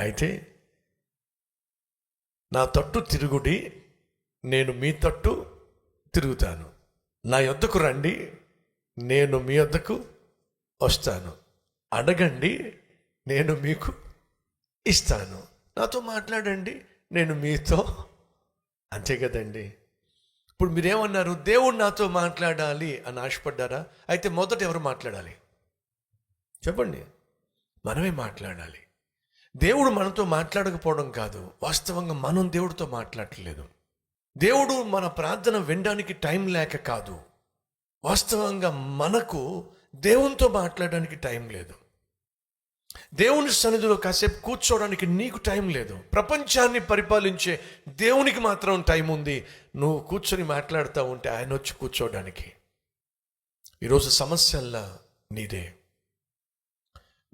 అయితే నా తట్టు తిరుగుడి నేను మీ తట్టు తిరుగుతాను. నా యొద్దకు రండి నేను మీ యొద్దకు వస్తాను. అడగండి నేను మీకు ఇస్తాను. నాతో మాట్లాడండి నేను మీతో అంతే కదండి. ఇప్పుడు మీరేమన్నారు దేవుడు నాతో మాట్లాడాలి అని ఆశపడ్డారా? అయితే మొదట ఎవరు మాట్లాడాలి? చెప్పండి. మనమే మాట్లాడాలి. దేవుడు మనతో మాట్లాడకపోవడం కాదు. వాస్తవంగా మనం దేవుడితో మాట్లాడలేదు దేవుడు మన ప్రార్థన వినడానికి టైం లేక కాదు. వాస్తవంగా మనకు దేవునితో మాట్లాడడానికి టైం లేదు. దేవుని సన్నిధిలో కాసేపు కూర్చోవడానికి నీకు టైం లేదు. ప్రపంచాన్ని పరిపాలించే దేవునికి మాత్రం టైం ఉంది. నువ్వు కూర్చొని మాట్లాడుతూ ఉంటే ఆయన వచ్చి కూర్చోవడానికి. ఈరోజు సమస్యల్లా నీదే.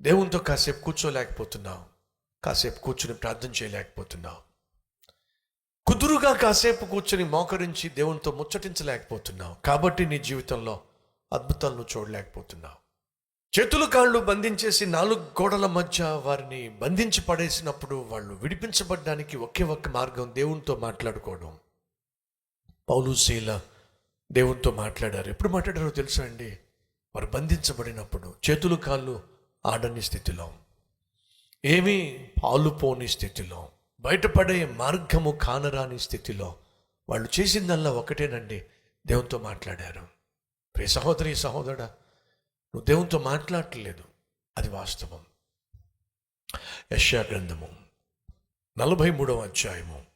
దేవునితో కాసేపు కూర్చోలేకపోతున్నావు. కాసేపు కూర్చుని ప్రార్థన చేయలేకపోతున్నావు. కుదురుగా కాసేపు కూర్చుని మోకరించి దేవునితో ముచ్చటించలేకపోతున్నావు. కాబట్టి నీ జీవితంలో అద్భుతాలను చూడలేకపోతున్నావు. చేతులు కాళ్ళు బంధించేసి నాలుగు గోడల మధ్య వారిని బంధించి పడేసినప్పుడు వాళ్ళు విడిపించబడ్డానికి ఒకే ఒక్క మార్గం దేవునితో మాట్లాడుకోవడం. పౌలు శీల దేవునితో మాట్లాడారు. ఎప్పుడు మాట్లాడారో తెలుసా అండి? వారు బంధించబడినప్పుడు చేతులు కాళ్ళు ఆడని స్థితిలో ఏమీ పాలుపోని స్థితిలో బయటపడే మార్గము కానరాని స్థితిలో వాళ్ళు చేసిందల్లా ఒకటేనండి. దేవునితో మాట్లాడారు. ప్రియ సహోదరి సహోదరా నువ్వు దేవునితో మాట్లాడలేదు అది వాస్తవం. యశా గ్రంథము నలభై మూడవ అధ్యాయము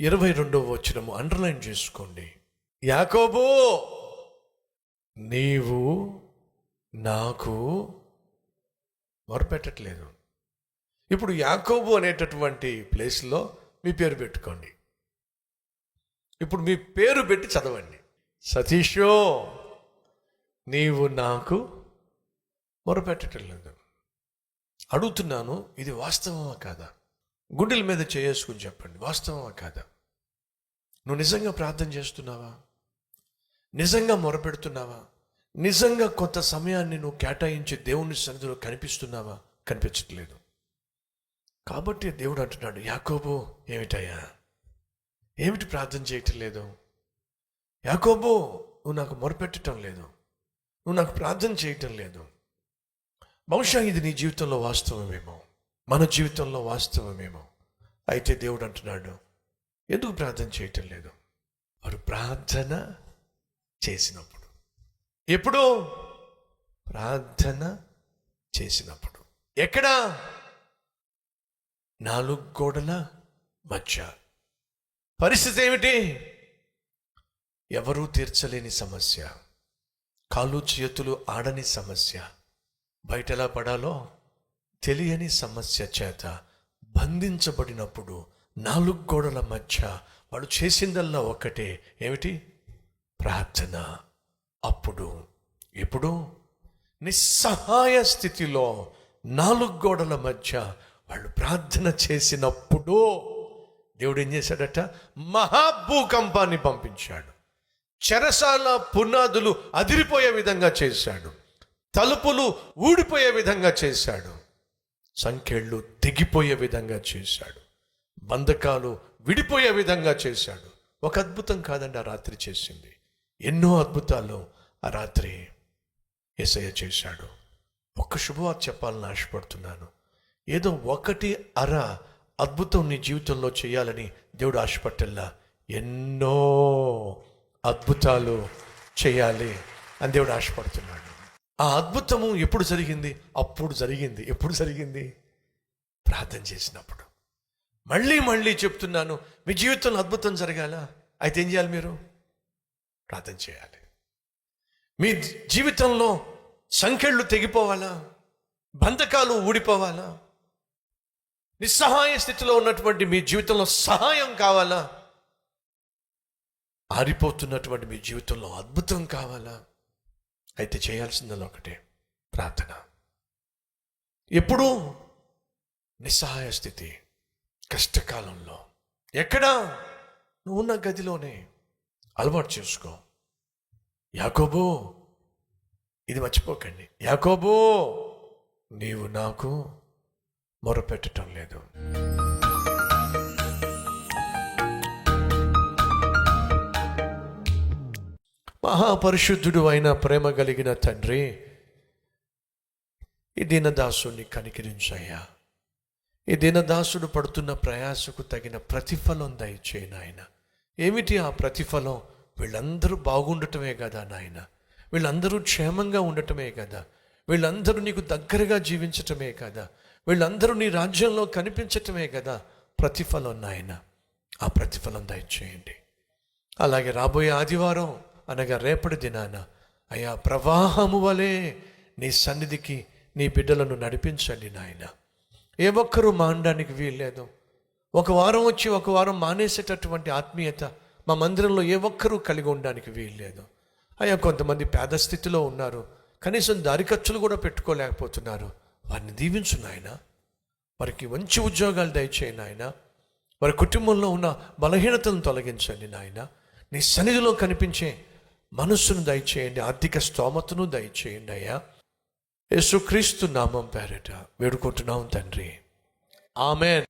ఇరవై రెండవ వచనము అండర్లైన్ చేసుకోండి. యాకోబో నీవు నాకు మొరపెట్టట్లేదు. ఇప్పుడు యాకోబు అనేటటువంటి ప్లేస్లో మీ పేరు పెట్టుకోండి. ఇప్పుడు మీ పేరు పెట్టి చదవండి. సతీషో నీవు నాకు మొరపెట్టడం లేదు. అడుగుతున్నాను ఇది వాస్తవమా కాదా? గుండెల మీద చేసుకుని చెప్పండి వాస్తవమా కాదా? నువ్వు నిజంగా ప్రార్థన చేస్తున్నావా? నిజంగా మొరపెడుతున్నావా? నిజంగా కొంత సమయాన్ని నువ్వు కేటాయించి దేవుని సన్నిధిలో కనిపిస్తున్నావా? కనిపించట్లేదు. కాబట్టి దేవుడు అంటున్నాడు యాకోబు ఏమిటయ్యా? ఏమిటి ప్రార్థన చేయటం లేదు? యాకోబు నువ్వు నాకు మొరపెట్టడం లేదు. నువ్వు నాకు ప్రార్థన చేయటం లేదు. బహుశా ఇది నీ జీవితంలో వాస్తవమేమో. మన జీవితంలో వాస్తవమేమో. అయితే దేవుడు అంటున్నాడు ఎందుకు ప్రార్థన చేయటం లేదు? వారు ప్రార్థన చేసినప్పుడు. ఎప్పుడు? ప్రార్థన చేసినప్పుడు. ఎక్కడా? నాలుగు గోడల మధ్య. పరిస్థితి ఏమిటి? ఎవరూ తీర్చలేని సమస్య. కాళ్ళు చేతులు ఆడని సమస్య. బయటలా పడాలో తెలియని సమస్య చేత బంధించబడినప్పుడు నాలుగు గోడల మధ్య వాడు చేసిందల్లా ఒక్కటే ఏమిటి? ప్రార్థన. అప్పుడు ఎప్పుడు? నిస్సహాయ స్థితిలో నాలుగు గోడల మధ్య వాళ్ళు ప్రార్థన చేసినప్పుడు దేవుడు ఏం చేశాడట? మహాభూకంపాన్ని పంపించాడు. చెరసాల పునాదులు అదిరిపోయే విధంగా చేశాడు. తలుపులు ఊడిపోయే విధంగా చేశాడు. సంఖ్యళ్ళు తెగిపోయే విధంగా చేశాడు. బంధకాలు విడిపోయే విధంగా చేశాడు. ఒక అద్భుతం కాదండి ఆ రాత్రి చేసింది. ఎన్నో అద్భుతాలు ఆ రాత్రి ఎసయ్య చేశాడు. ఒక్క శుభవార్త చెప్పాలని ఆశపడుతున్నాను. ఏదో ఒకటి అర అద్భుతం నీ జీవితంలో చేయాలని దేవుడు ఆశపట్టల్లా. ఎన్నో అద్భుతాలు చేయాలి అని దేవుడు ఆశపడుతున్నాడు. ఆ అద్భుతము ఎప్పుడు జరిగింది? అప్పుడు జరిగింది. ఎప్పుడు జరిగింది? ప్రార్థన చేసినప్పుడు. మళ్ళీ మళ్ళీ చెప్తున్నాను మీ జీవితంలో అద్భుతం జరగాల? అయితే ఏం చేయాలి మీరు? ప్రార్థన చేయాలి. మీ జీవితంలో సంఖ్యలు తెగిపోవాలా? బంధకాలు ఊడిపోవాలా? నిస్సహాయ స్థితిలో ఉన్నటువంటి మీ జీవితంలో సహాయం కావాలా? ఆరిపోతున్నటువంటి మీ జీవితంలో అద్భుతం కావాలా? అయితే చేయాల్సిందలో ఒకటే ప్రార్థన. ఎప్పుడూ నిస్సహాయ స్థితి కష్టకాలంలో. ఎక్కడా? నువ్వు ఉన్న గదిలోనే. అలవాటు చేసుకో. యాకోబో ఇది మర్చిపోకండి. యాకోబో నీవు నాకు మొరపెట్టడం లేదు. మహాపరిశుద్ధుడు అయిన ప్రేమ కలిగిన తండ్రి ఈ దీనదాసుని కనికరించయ్యా. ఈ దీనదాసుడు పడుతున్న ప్రయాసకు తగిన ప్రతిఫలం దయచేయి నాయన. ఏమిటి ఆ ప్రతిఫలం? వీళ్ళందరూ బాగుండటమే కదా నాయన. వీళ్ళందరూ క్షేమంగా ఉండటమే కదా. వీళ్ళందరూ నీకు దగ్గరగా జీవించటమే కదా. వీళ్ళందరూ నీ రాజ్యంలో కనిపించటమే కదా ప్రతిఫలం నాయన. ఆ ప్రతిఫలం దయచేయండి. అలాగే రాబోయే ఆదివారం అనగా రేపటి దినాన అయా ప్రవాహము వలె నీ సన్నిధికి నీ బిడ్డలను నడిపించండి నాయన. ఏ ఒక్కరూ మానడానికి వీల్లేదు. ఒక వారం వచ్చి ఒక వారం మానేసేటటువంటి ఆత్మీయత మా మందిరంలో ఏ ఒక్కరూ కలిగి ఉండడానికి వీల్లేదు. అయ్యా కొంతమంది పేద స్థితిలో ఉన్నారు. కనీసం దారి ఖర్చులు కూడా పెట్టుకోలేకపోతున్నారు. వారిని దీవించు నాయన. వారికి మంచి ఉద్యోగాలు దయచేయి నాయన. వారి కుటుంబంలో ఉన్న బలహీనతలను తొలగించండి నాయన. నీ సన్నిధిలో కనిపించే మనస్సును దయచేయండి ఆర్థిక స్తోమతను దయచేయండి అయ్యా. యేసుక్రీస్తు నామం పేరట వేడుకుంటున్నాం తండ్రి. ఆమెన్.